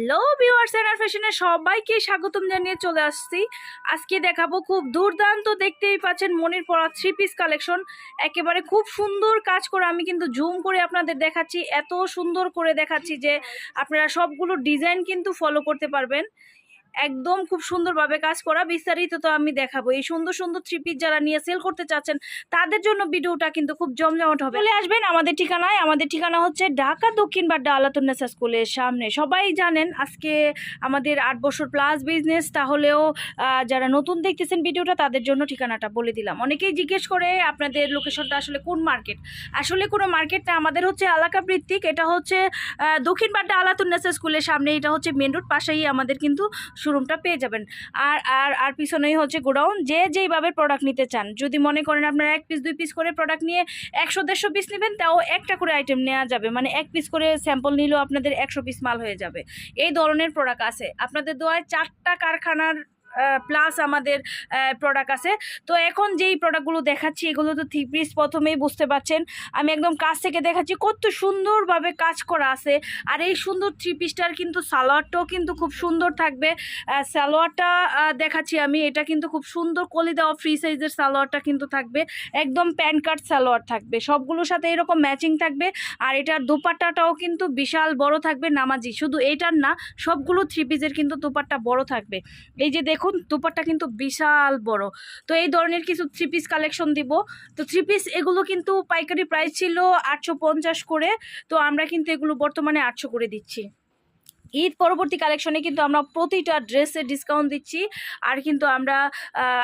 Hello viewers and ফ্যাশনে সবাইকে স্বাগতম জানিয়ে চলে আসছি। আজকে দেখাবো খুব দুর্দান্ত দেখতেই পাচ্ছেন মনির পরা থ্রি পিস কালেকশন একেবারে খুব সুন্দর কাজ করে আমি কিন্তু জুম করে আপনাদের দেখাচ্ছি, এত সুন্দর করে দেখাচ্ছি যে আপনারা সবগুলো ডিজাইন কিন্তু ফলো করতে পারবেন। একদম খুব সুন্দরভাবে কাজ করা। বিস্তারিত তো আমি দেখাবো। এই সুন্দর সুন্দর থ্রি পিস যারা নিয়ে সেল করতে চাচ্ছেন, তাদের জন্য ভিডিওটা কিন্তু খুব জমজমাট হবে। চলে আসবেন আমাদের ঠিকানায়। আমাদের ঠিকানা হচ্ছে ঢাকা, দক্ষিণ বা ডালাতুন্নেসা স্কুলের সামনে। সবাই জানেন আজকে আমাদের আট বছর প্লাস বিজনেস তাহলেও যারা নতুন দেখতেছেন ভিডিওটা, তাদের জন্য ঠিকানাটা বলে দিলাম। অনেকেই জিজ্ঞেস করে আপনাদের লোকেশনটা আসলে কোন মার্কেট আসলে কোনো মার্কেট না, আমাদের হচ্ছে এলাকা ভিত্তিক এটা হচ্ছে দক্ষিণ বাড্ডা আলাতুন্নেসা স্কুলের সামনে। এটা হচ্ছে মেন রোড পাশেই আমাদের কিন্তু শোরুমটা পেয়ে যাবেন। আর আর আর পিছনেই হচ্ছে গোডাউন, যে যেইভাবে প্রোডাক্ট নিতে চান। যদি মনে করেন আপনারা এক পিস দুই পিস করে প্রোডাক্ট নিয়ে একশো, দেড়শো পিস নেবেন, তাও একটা করে আইটেম নেওয়া যাবে। মানে এক পিস করে স্যাম্পল নিলেও আপনাদের একশো পিস মাল হয়ে যাবে। এই ধরনের প্রোডাক্ট আছে। আপনাদের দোয়ায় চারটা কারখানার প্লাস আমাদের প্রোডাক্ট আছে। তো এখন যেই প্রোডাক্টগুলো দেখাচ্ছি, এগুলো তো থ্রি পিস প্রথমেই বুঝতে পারছেন। আমি একদম কাছ থেকে দেখাচ্ছি, কত সুন্দরভাবে কাজ করা আছে। আর এই সুন্দর থ্রি পিসটার কিন্তু সালোয়ারটাও কিন্তু খুব সুন্দর থাকবে। সালোয়ারটা দেখাচ্ছি আমি, এটা কিন্তু খুব সুন্দর কলি দেওয়া ফ্রি সাইজের সালোয়ারটা কিন্তু থাকবে। একদম প্যান কাট সালোয়ার থাকবে। সবগুলোর সাথে এরকম ম্যাচিং থাকবে। আর এটার দুপাট্টাটাও কিন্তু বিশাল বড় থাকবে, নামাজি। শুধু এইটার না, সবগুলো থ্রি পিসের কিন্তু দুপাট্টা বড় থাকবে। এই যে দেখুন দুপাট্টা কিন্তু বিশাল বড়। তো এই ধরনের কিছু থ্রি পিস কালেকশন দিব। তো থ্রি পিস এগুলো কিন্তু পাইকারি প্রাইস ছিল আটশো পঞ্চাশ করে। তো আমরা কিন্তু এগুলো বর্তমানে আটশো করে দিচ্ছি। ঈদ পরবর্তী কালেকশনে কিন্তু আমরা প্রতিটা ড্রেসে ডিসকাউন্ট দিচ্ছি। আর কিন্তু আমরা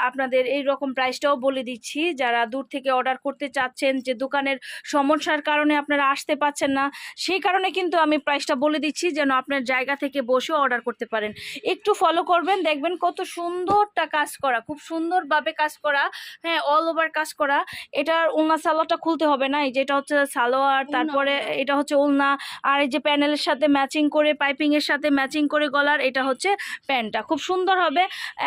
আপনাদের এই রকম প্রাইসটাও বলে দিচ্ছি। যারা দূর থেকে অর্ডার করতে চাচ্ছেন যে দোকানের সমস্যার কারণে আপনারা আসতে পাচ্ছেন না সেই কারণে কিন্তু আমি প্রাইসটা বলে দিচ্ছি যেন আপনার জায়গা থেকে বসে অর্ডার করতে পারেন। একটু ফলো করবেন দেখবেন কত সুন্দরটা কাজ করা খুব সুন্দরভাবে কাজ করা হ্যাঁ অল ওভার কাজ করা। এটার ওলনা সালোয়ারটা খুলতে হবে না এই যে এটা হচ্ছে সালোয়ার তারপরে এটা হচ্ছে ওলনা আর এই যে প্যানেলের সাথে ম্যাচিং করে পাইপিং এর সাথে ম্যাচিং করে গলার এটা হচ্ছে প্যান্টটা। খুব সুন্দর হবে।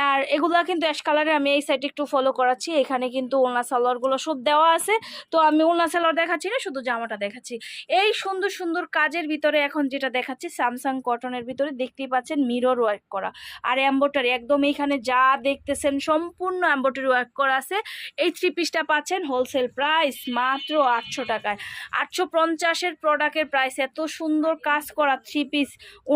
আর এগুলা কিন্তু অ্যাশ কালারে আমি এই সাইড একটু ফলো করাচ্ছি। এখানে কিন্তু ওলনা সালোয়ারগুলো সব দেওয়া আছে। তো আমি ওলনা সালোয়ার দেখাচ্ছি না, শুধু জামাটা দেখাচ্ছি। এই সুন্দর সুন্দর কাজের ভিতরে এখন যেটা দেখাচ্ছি স্যামসাং কটনের ভিতরে দেখতেই পাচ্ছেন মিরর ওয়ার্ক করা। আর এম্বোটারি একদম এইখানে যা দেখতেছেন সম্পূর্ণ এম্বোটারি ওয়ার্ক করা আছে। এই থ্রি পিসটা পাচ্ছেন হোলসেল প্রাইস মাত্র আটশো টাকায়। আটশো পঞ্চাশের প্রোডাক্টের প্রাইস এত সুন্দর কাজ করা থ্রি পিস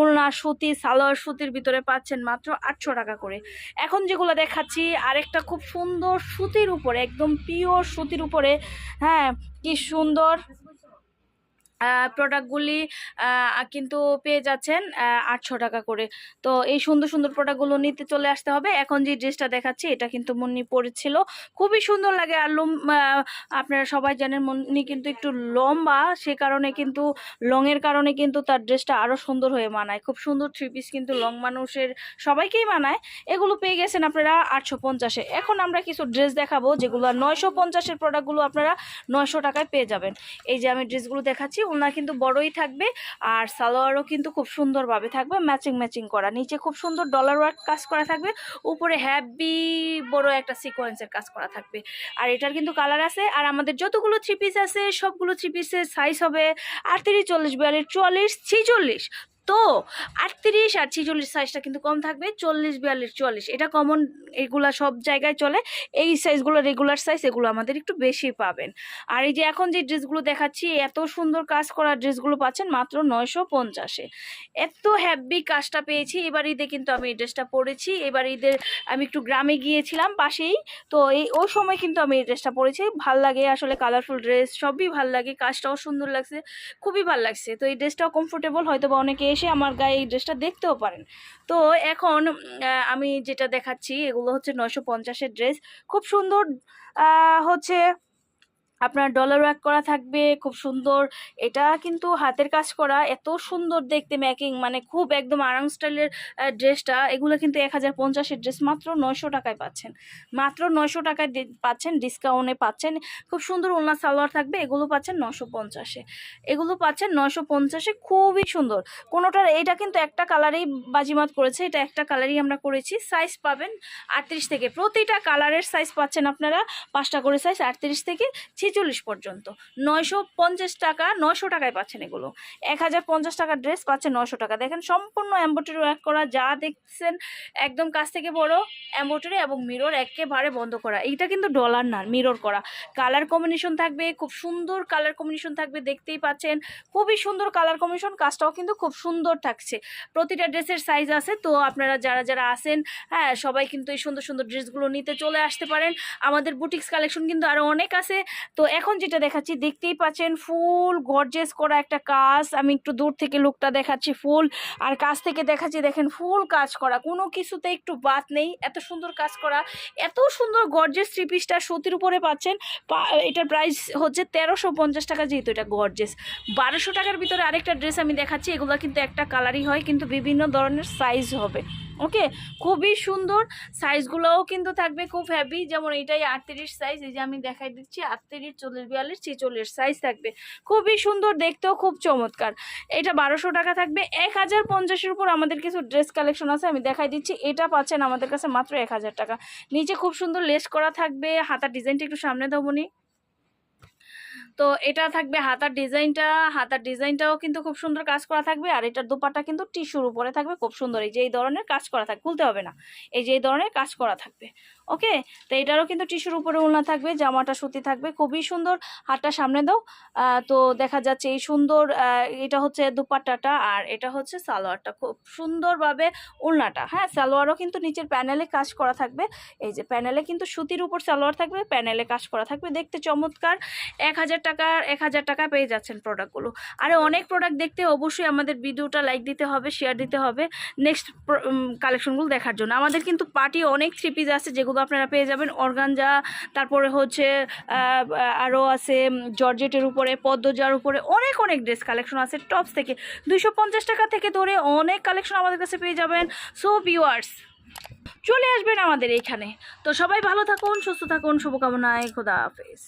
ওলনা সুতি, সালোয়ার সুতির ভিতরে পাচ্ছেন মাত্র আটশো টাকা করে। এখন যেগুলো দেখাচ্ছি, আরেকটা খুব সুন্দর সুতির উপরে, একদম পিওর সুতির উপরে হ্যাঁ কি সুন্দর? প্রোডাক্টগুলি কিন্তু পেয়ে যাচ্ছেন আটশো টাকা করে। তো এই সুন্দর সুন্দর প্রোডাক্টগুলো নিতে চলে আসতে হবে। এখন যে ড্রেসটা দেখাচ্ছি, এটা কিন্তু মুন্নি পরেছিল খুবই সুন্দর লাগে আর লম আপনারা সবাই জানেন মুন্নি কিন্তু একটু লম্বা, সে কারণে কিন্তু, লংয়ের কারণে কিন্তু তার ড্রেসটা আরও সুন্দর হয়ে মানায়। খুব সুন্দর থ্রি পিস কিন্তু লং মানুষের সবাইকেই মানায়। এগুলো পেয়ে গেছেন আপনারা আটশো পঞ্চাশে। এখন আমরা কিছু ড্রেস দেখাবো, যেগুলো নয়শো পঞ্চাশের প্রোডাক্টগুলো আপনারা নয়শো টাকায় পেয়ে যাবেন। এই যে আমি ড্রেসগুলো দেখাচ্ছি ওনার কিন্তু বড়ই থাকবে আর সালোয়ারও কিন্তু খুব সুন্দরভাবে থাকবে ম্যাচিং ম্যাচিং করা। নিচে খুব সুন্দর ডলার ওয়ার্ক কাজ করা থাকবে, উপরে হ্যাভি বড় একটা সিকোয়েন্সের কাজ করা থাকবে। আর এটার কিন্তু কালার আছে, আর আমাদের যতগুলো থ্রি পিস আছে, সবগুলো থ্রি পিসের সাইজ হবে আটত্রিশ, চল্লিশ, বিয়াল্লিশ, চুয়াল্লিশ, ছিচল্লিশ। তো আটত্রিশ আর ছিচল্লিশ সাইজটা কিন্তু কম থাকবে, চল্লিশ, বিয়াল্লিশ, চুয়াল্লিশ। এটা কমন এগুলা সব জায়গায় চলে। এই সাইজগুলো রেগুলার সাইজ এগুলো আমাদের একটু বেশি পাবেন। আর এই যে এখন যে ড্রেসগুলো দেখাচ্ছি, এত সুন্দর কাজ করা ড্রেসগুলো পাচ্ছেন মাত্র নয়শো পঞ্চাশে। এত হ্যাপি কাজটা পেয়েছি। এবার ঈদে কিন্তু আমি এই ড্রেসটা পরেছি। এবার ঈদের আমি একটু গ্রামে গিয়েছিলাম পাশেই। তো এই, ওই সময় কিন্তু আমি এই ড্রেসটা পরেছি। ভালো লাগে আসলে কালারফুল ড্রেস সবই ভালো লাগে। কাজটাও সুন্দর লাগছে, খুবই ভালো লাগছে। তো এই ড্রেসটাও কমফোর্টেবল হয়তো বা অনেকে এসে আমার গায়ে এই ড্রেসটা দেখতেও পারেন। তো এখন আমি যেটা দেখাচ্ছি, এগুলো হচ্ছে নয়শো পঞ্চাশের ড্রেস খুব সুন্দর হচ্ছে আপনার ডলার ওয়ার্ক করা থাকবে, খুব সুন্দর। এটা কিন্তু হাতের কাজ করা, এত সুন্দর দেখতে ম্যাকিং মানে খুব একদম আরাম স্টাইলের ড্রেসটা এগুলো কিন্তু এক হাজার পঞ্চাশের ড্রেস মাত্র নয়শো টাকায় পাচ্ছেন। মাত্র নয়শো টাকায় পাচ্ছেন ডিসকাউন্টে পাচ্ছেন। খুব সুন্দর ওলনা সালোয়ার থাকবে, এগুলো পাচ্ছেন নশো পঞ্চাশে। এগুলো পাচ্ছেন নশো পঞ্চাশে, খুবই সুন্দর। কোনোটার এটা কিন্তু একটা কালারেই বাজিমাত করেছে, এটা একটা কালারই আমরা করেছি। সাইজ পাবেন আটত্রিশ থেকে, প্রতিটা কালারের সাইজ পাচ্ছেন আপনারা। পাঁচটা করে সাইজ আটত্রিশ থেকে ছিচল্লিশ পর্যন্ত। নয়শো পঞ্চাশ টাকা, নয়শো টাকায় পাচ্ছেন এগুলো। এক হাজার পঞ্চাশ টাকার ড্রেস পাচ্ছেন নয়শো টাকা। দেখেন সম্পূর্ণ এম্ব্রয়ডারি ওয়ার্ক করা, যা দেখছেন একদম কাছ থেকে বড় এম্ব্রয়ডারি এবং মিরর একেবারে বন্ধ করা। এইটা কিন্তু ডলার না মিরর করা। কালার কম্বিনেশন থাকবে, খুব সুন্দর কালার কম্বিনেশন থাকবে, দেখতেই পাচ্ছেন। খুবই সুন্দর কালার কম্বিনেশন কাজটাও কিন্তু খুব সুন্দর থাকছে। প্রতিটা ড্রেসের সাইজ আছে, তো আপনারা যারা যারা আসেন হ্যাঁ সবাই কিন্তু এই সুন্দর সুন্দর ড্রেসগুলো নিতে চলে আসতে পারেন। আমাদের বুটিক্স কালেকশন কিন্তু আরও অনেক আছে, তো এখন যেটা দেখাচ্ছি, দেখতেই পাচ্ছেন ফুল গর্জেস করা একটা কাজ। আমি একটু দূর থেকে লুকটা দেখাচ্ছি ফুল। আর কাছ থেকে দেখাচ্ছি, দেখেন ফুল কাজ করা। কোনো কিছুতে একটু বাদ নেই, এত সুন্দর কাজ করা। এত সুন্দর গর্জেস থ্রি পিসটা সুতির উপরে পাচ্ছেন। এটার প্রাইস হচ্ছে তেরোশো পঞ্চাশ টাকা যেহেতু এটা গর্জেস বারোশো টাকার ভিতরে আরেকটা ড্রেস আমি দেখাচ্ছি, এগুলো কিন্তু একটা কালারই হয়, কিন্তু বিভিন্ন ধরনের সাইজ হবে। ওকে? খুবই সুন্দর। সাইজগুলোও কিন্তু থাকবে খুব হ্যাভি যেমন এটাই আটত্রিশ সাইজ এই যে আমি দেখাই দিচ্ছি, আটত্রিশ, চল্লিশ, বিয়াল্লিশ, ছেচল্লিশ সাইজ থাকবে। খুবই সুন্দর, দেখতেও খুব চমৎকার। এটা বারোশো টাকা থাকবে। এক হাজার পঞ্চাশের উপর আমাদের কিছু ড্রেস কালেকশন আছে, আমি দেখাই দিচ্ছি। এটা পাচ্ছেন আমাদের কাছে মাত্র এক হাজার টাকা। নিচে খুব সুন্দর লেস করা থাকবে, হাতার ডিজাইনটা একটু সামনে দেবনি তো এটা থাকবে হাতার ডিজাইনটা, হাতার ডিজাইনটাও কিন্তু খুব সুন্দর কাজ করা থাকবে আর এটার দোপাটা কিন্তু টিস্যুর উপরে থাকবে, খুব সুন্দর। এই যে এই ধরনের কাজ করা থাকবে খুলতে হবে না। এই যে এই ধরনের কাজ করা থাকবে, ওকে? তো এটারও কিন্তু টিস্যুর উপরে উলনা থাকবে, জামাটা সুতি থাকবে, খুবই সুন্দর। হাতটা সামনে দাও। তো দেখা যাচ্ছে এই সুন্দর এটা হচ্ছে দুপাট্টাটা আর এটা হচ্ছে সালোয়ারটা। খুব সুন্দরভাবে উলনাটা হ্যাঁ? সালোয়ারও কিন্তু নিচের প্যানেলে কাজ করা থাকবে। এই যে প্যানেলে কিন্তু সুতির উপর সালোয়ার থাকবে, প্যানেলে কাজ করা থাকবে। দেখতে চমৎকার। এক হাজার টাকার এক হাজার টাকা পেয়ে যাচ্ছেন প্রোডাক্টগুলো আরও অনেক প্রোডাক্ট দেখতে অবশ্যই আমাদের ভিডিওটা লাইক দিতে হবে শেয়ার দিতে হবে নেক্সট কালেকশনগুলো দেখার জন্য। আমাদের কিন্তু পার্টি অনেক থ্রি পিস আছে, যেগুলো আপনারা পেয়ে যাবেন। অর্গানজা, তারপরে হচ্ছে আরও আছে জর্জেটের উপরে, পদ্মজার উপরে অনেক অনেক ড্রেস কালেকশন আছে টপস থেকে। দুইশো পঞ্চাশ টাকা থেকে ধরে অনেক কালেকশন আমাদের কাছে পেয়ে যাবেন। সো ভিউয়ার্স চলে আসবেন আমাদের এখানে। তো সবাই ভালো থাকুন, সুস্থ থাকুন, শুভকামনায়, খোদা হাফেজ।